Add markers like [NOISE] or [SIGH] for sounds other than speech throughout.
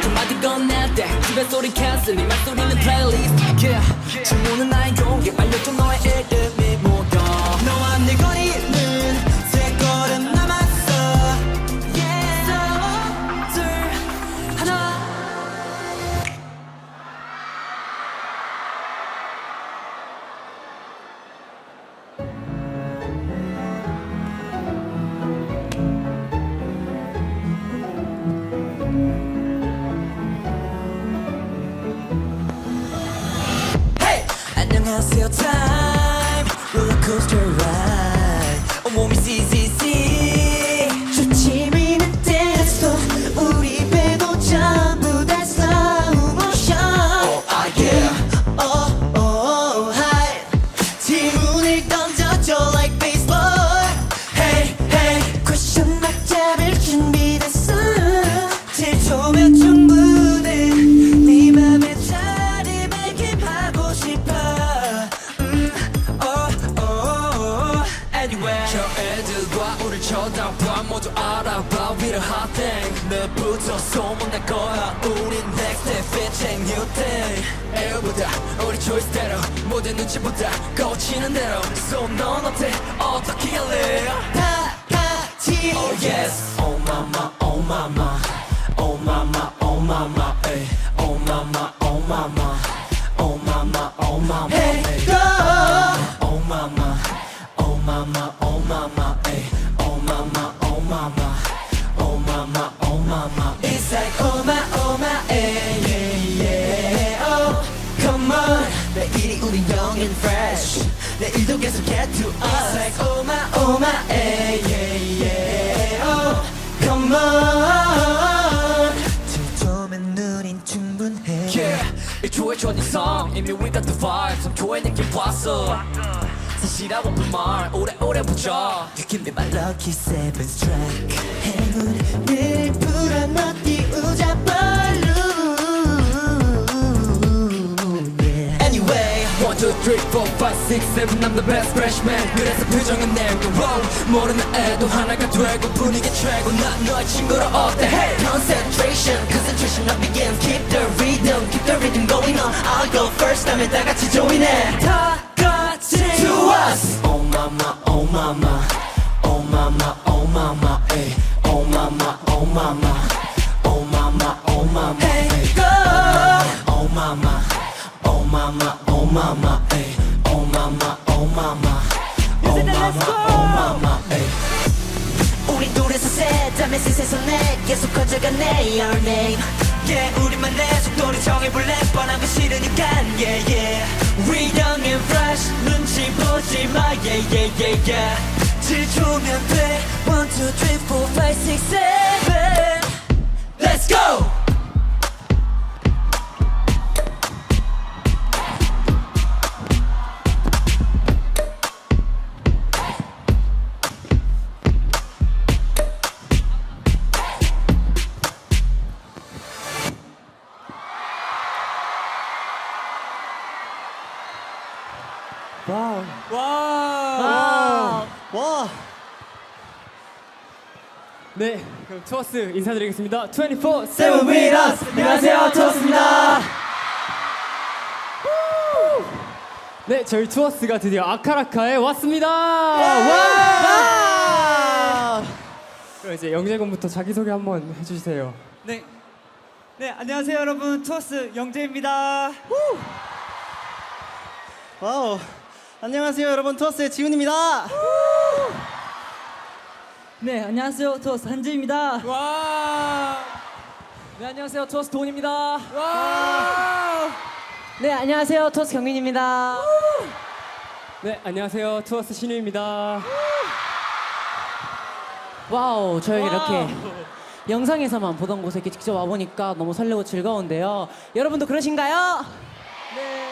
한마디 건넬 때 집에 소리 캔슬 네 말소리는 플레이리스트 yeah. 주문은 나의 공개 알려줘 너의 이름 안녕하세요 time. 롤러코스터 ride. 온몸이 CCC Anyway 저 애들과 우릴 쳐다봐 모두 알아봐 We the hot thing 너부터 소문날 거야 우린 next step it change new thing 애보다 우리 초이스대로 모든 눈치보다 거치는 대로 So 넌 어때 어떻게 할래 다 같이 Oh yes Oh mama oh mama Oh mama oh mama 내 일도 계속 get to us like oh my oh my ay, yeah, yeah. Oh come on 지금은 눈인 충분해 yeah. 1초의 첫인상 이미 we got the vibe 3초의 느낌 왔어 사실하고 불말 오래오래 보자 You give me my lucky seven track 행운을 3, 4, 5, 6, 7 I'm the best freshman 그래서 표정은 내고 모르는 애도 하나가 되고 분위기 최고 난 너의 친구로 어때 hey! Concentration, concentration now begins Keep the rhythm, keep the rhythm going on I'll go first 다음에 다 같이 join해 다 같이 To us Oh mama, oh mama Oh mama, oh mama, ay. Oh mama, oh mama Oh mama, oh mama, hey, go. Oh mama, oh mama, oh mama, oh mama mama, oh mama Oh mama, oh ay. 우리 둘에서 셋 다음에 셋에서 넷 계속 커져가네 Your name Yeah 우리만의 속도를 정해볼래 뻔한 건 싫으니까 Yeah yeah We young and fresh 눈치 보지 마 Yeah yeah yeah yeah 7초면 돼 1, 2, 3, 4, 5, 6, 7 Let's go! 와우. 와. 와. 네, 그럼 투어스 인사드리겠습니다. 24 7 with us. 안녕하세요, 투어스입니다. 네, 저희 투어스가 드디어 아카라카에 왔습니다. 와! 그럼 이제 영재 군부터 자기 소개 한번 해 주세요. 네. 네, 안녕하세요, 여러분. 투어스 영재입니다. 와우. 안녕하세요 여러분 투어스의 지훈입니다. 네, 안녕하세요. 투어스 한지입니다. 와! 네, 안녕하세요, 투어스 돈입니다. 와! 네, 안녕하세요. 투어스 경민입니다. 네, 안녕하세요, 투어스 신우입니다. 와우, 저희 이렇게 영상에서만 보던 곳에 이렇게 직접 와보니까 너무 설레고 즐거운데요. 여러분도 그러신가요? 와우.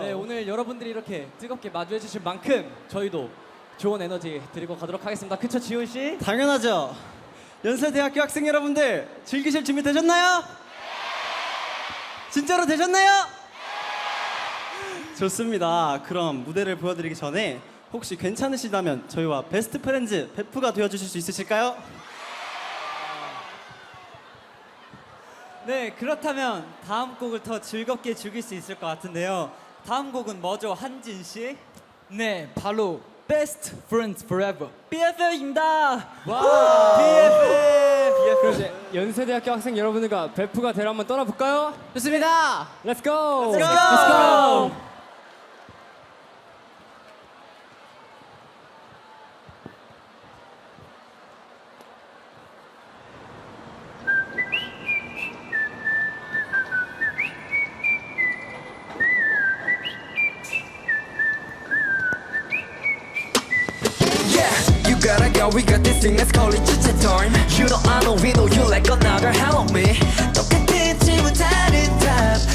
네 오늘 여러분들이 이렇게 뜨겁게 마주해 주실 만큼 저희도 좋은 에너지 드리고 가도록 하겠습니다. 그쵸 지훈 씨? 당연하죠. 연세대학교 학생 여러분들 즐기실 준비 되셨나요? 진짜로 되셨나요? 좋습니다. 그럼 무대를 보여드리기 전에 혹시 괜찮으시다면 저희와 베스트 프렌즈 베프가 되어주실 수 있으실까요? 네, 그렇다면 다음 곡을 더 즐겁게 즐길 수 있을 것 같은데요. 다음 곡은 뭐죠, 한진 씨? 네, 바로 Best Friends Forever. BFF입니다. 와. BFF. 그럼 이제 연세대학교 학생 여러분들과 베프가 대로 한번 떠나볼까요? 좋습니다. Let's go. Let's go. Let's go. you gotta go. We got this thing. Let's call it just a time. You know I know we know you like another hello me. 똑같은 질문 다른 답.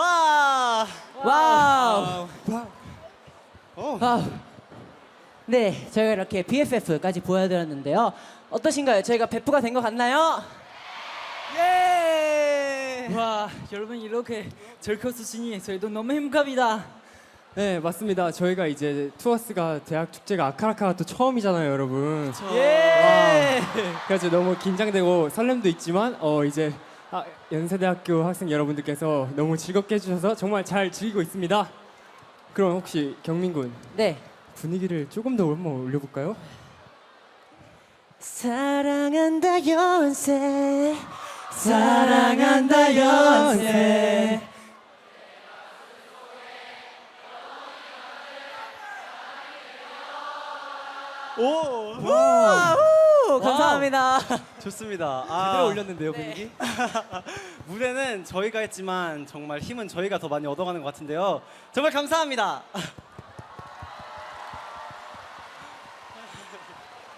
와. 와우. 어. 와우. 네, 저희가 이렇게 BFF까지 보여드렸는데요. 어떠신가요? 저희가 베프가 된 것 같나요? 예. 와, 여러분 이렇게 즐거워 주시니 저희도 너무 행복합니다. 네, 맞습니다. 저희가 이제 투어스가 대학 축제가 아카라카가 또 처음이잖아요, 여러분. 예. 그래서 너무 긴장되고 설렘도 있지만 어 이제 아, 연세대학교 학생 여러분들께서 너무 즐겁게 해주셔서 정말 잘 즐기고 있습니다. 그럼 혹시 경민군 네. 분위기를 조금 더 한번 올려볼까요? 사랑한다 연세 사랑한다 연세 오, 오, 감사합니다. 좋습니다. 그대로 아, 올렸는데요 분위기? [LAUGHS] 무대는 저희가 했지만 정말 힘은 저희가 더 많이 얻어가는 것 같은데요. 정말 감사합니다.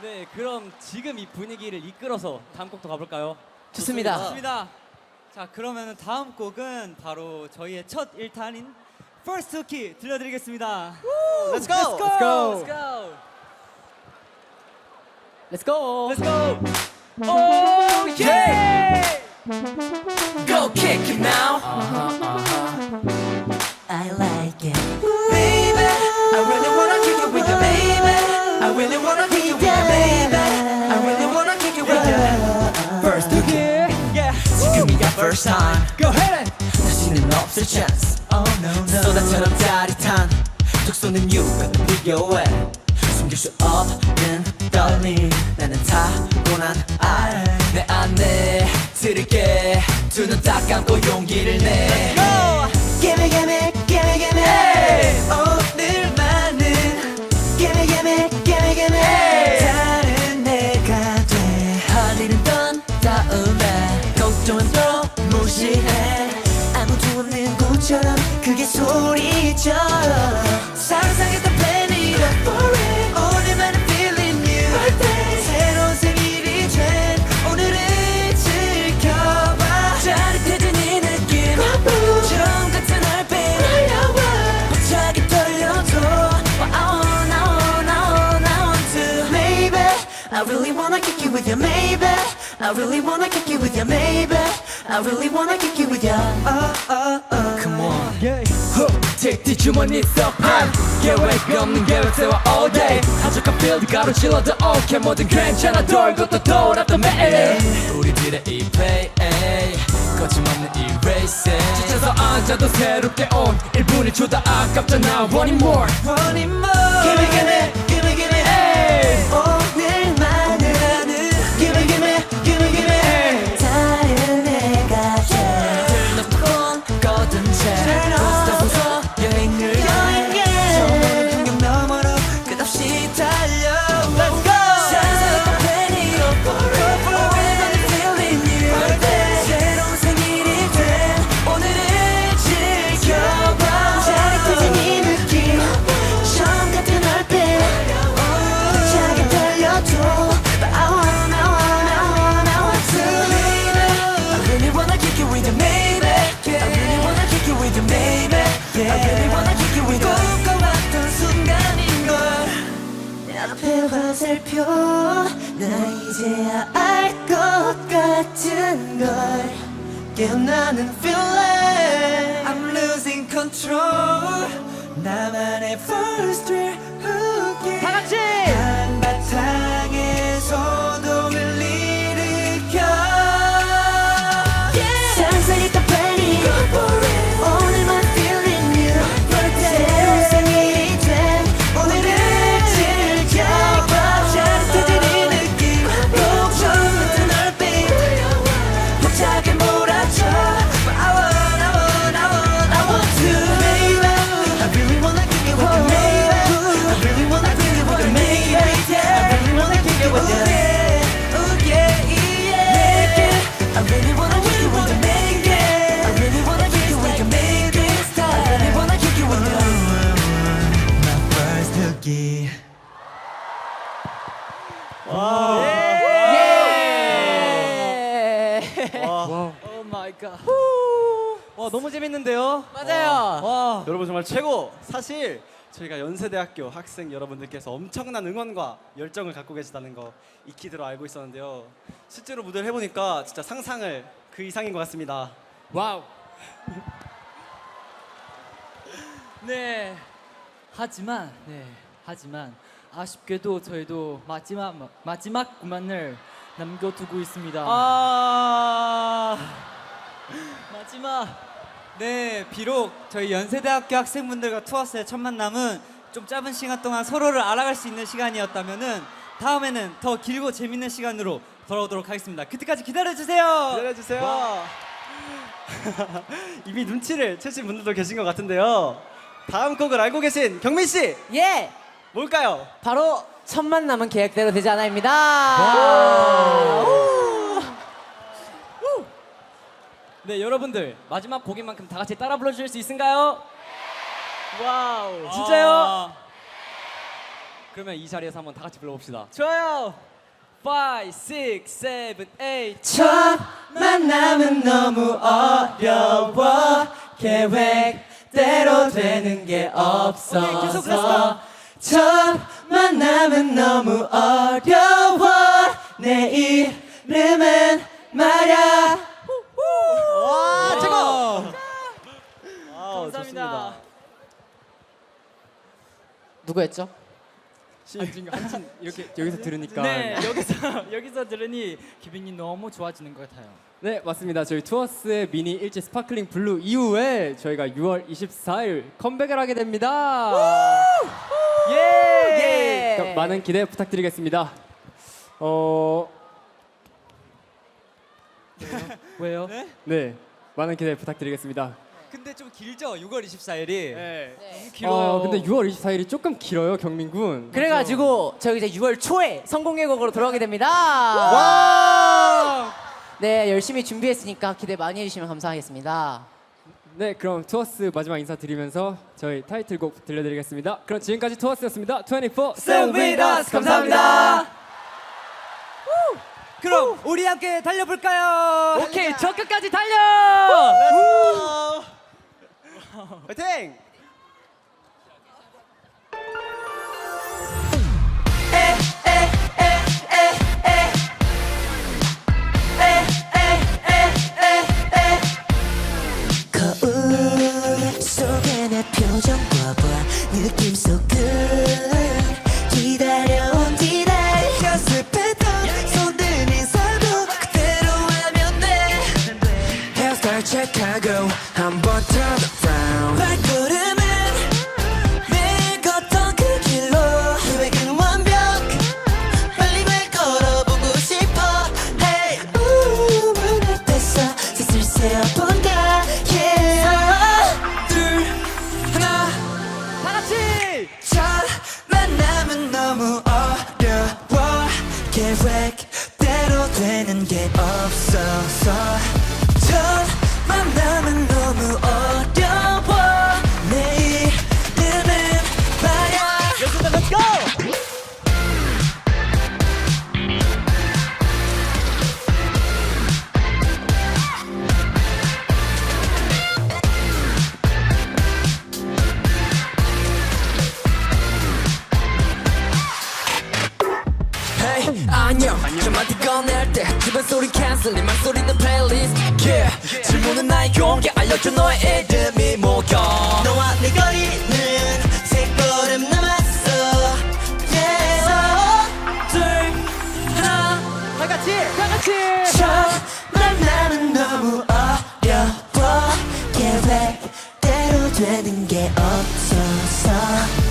네 그럼 지금 이 분위기를 이끌어서 다음 곡도 가볼까요? 좋습니다. 좋습니다. 자, 그러면 다음 곡은 바로 저희의 첫 일탄인 First Key 들려드리겠습니다. Let's go. Let's go. Let's go. Let's go. Oh yeah Go kick it now I like it Baby I really wanna kick it with you baby I really wanna kick it with you baby I really wanna kick it with you First kick Yeah. 지금이야 first time Go ahead. 다시 없을 chance oh, no, no. 쏟아처럼 짜릿한 툭 쏘는 you 비교해 숨길 수 없는 떨림 나는 타고난 알내 안에 들을게. 두 눈 딱 감고 용기를 내 I really wanna kick you with you Maybe I really wanna kick you with you Maybe I really wanna kick you with you oh, oh, oh. Come on 택티 주머니 썩 한 계획 없는 계획 세워 all day 한적한 필드 가로질러도 오케이 뭐든 괜찮아 돌고 또 돌았던 매일 우리들의 이 play 거침없는 이 race 지쳐서 앉아도 새롭게 온 1분이 주다 아깝잖아 wanting more Wanting more Gimme gimme gimme gimme 오늘만은 화살표. 나 이제야 알 것 같은 걸. 깨어나는 여러분 정말 최고. 사실 저희가 연세대학교 학생 여러분들께서 엄청난 응원과 열정을 갖고 계시다는 거 익히 들어 알고 있었는데요. 실제로 무대를 해보니까 진짜 상상을 그 이상인 것 같습니다. 와우. [LAUGHS] 네. 하지만 네. 하지만 아쉽게도 저희도 마지막 마지막 구만을 남겨두고 있습니다. 아 마지막. 네, 비록 저희 연세대학교 학생분들과 투어스의 첫 만남은 좀 짧은 시간 동안 서로를 알아갈 수 있는 시간이었다면은 다음에는 더 길고 재밌는 시간으로 돌아오도록 하겠습니다. 그때까지 기다려주세요. 기다려주세요. [LAUGHS] 이미 눈치를 채신 분들도 계신 것 같은데요. 다음 곡을 알고 계신 경민 씨 예 뭘까요? 바로 첫 만남은 계획대로 되지 않아입니다 네 여러분들 마지막 곡인 만큼 다 같이 따라 불러주실 수 있을까요? 와우. 진짜요? 아, 그러면 이 자리에서 한번 다 같이 불러봅시다. 좋아요 5, 6, 7, 8. 첫 만남은 너무 어려워 계획대로 되는 게 없어서 첫 만남은 너무 어려워 내 이름은 말야 와 최고. 아, 감사합니다. 누구였죠? 한진 한진 이렇게 [LAUGHS] 여기서 들으니까 네, 여기서 [LAUGHS] 여기서 들으니 기분이 너무 좋아지는 것 같아요. 네 맞습니다. 저희 투어스의 미니 일집 스파클링 블루 이후에 저희가 6월 24일 컴백을 하게 됩니다. 예! 그러니까 많은 기대 부탁드리겠습니다. 어, 왜요? 네 많은 기대 부탁드리겠습니다. 근데 좀 길죠? 6월 24일이. 네. 길어요. 어, 근데 6월 24일이 조금 길어요, 경민군. 그래가지고 저희 이제 6월 초에 성공 예고으로 돌아오게 됩니다. 와! 네, 열심히 준비했으니까 기대 많이 해주시면 감사하겠습니다. 네, 그럼 투어스 마지막 인사 드리면서 저희 타이틀곡 들려드리겠습니다. 그럼 지금까지 투어스였습니다. 24 Stay with us. 감사합니다. 그럼 우리 함께 달려볼까요? 오케이, 저 끝까지 달려! 화이팅! 거울 속에 내 표정 봐봐 느낌 속을 기다려온 뒤날 연습했던 손든 인사도 그대로 하면 돼. 헤어스타일 체크하고 한번 turn isa sa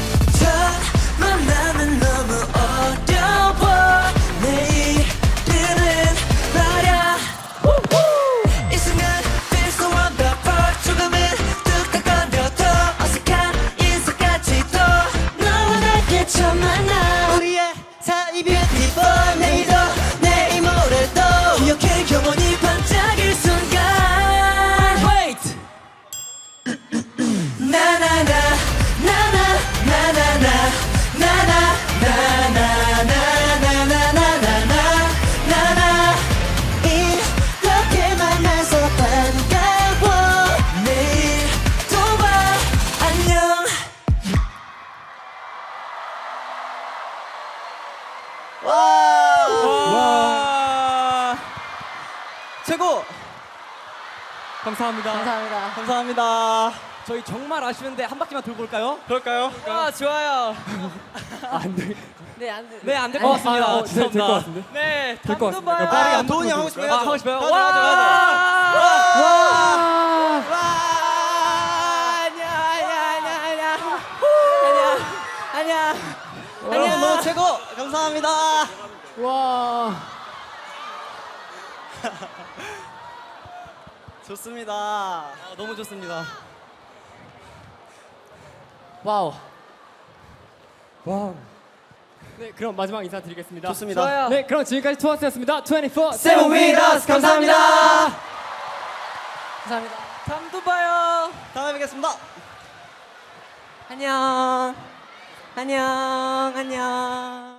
감사합니다. 감사합니다. 감사합니다. 저희 정말 아쉬운데 한 바퀴만 돌고 올까요? 그럴까요? 아, 좋아요. 안 돼. 네, 안 돼. 네, 안 될 것 같습니다. 아, 어, 네, 될것. 같은데? 네, 될것 같습니다. 봐요. 빠르게 한 도훈이 하고 싶어요? 아, 하고 싶어요? 가자, 와! 가자, 와! 아니야, 아니야, 아니야, 아니야. 아니야, 아니야. 여러분 너무 최고! 감사합니다! 와. [LAUGHS] 좋습니다. 아, 너무 좋습니다. 와우. 와. 네, 그럼 마지막 인사 드리겠습니다. 좋습니다. 좋아요. 네, 그럼 지금까지 투어스였습니다. 24 Seven with us. 감사합니다. 감사합니다. 다음도 봐요. 다음에 뵙겠습니다. 안녕. 안녕. 안녕.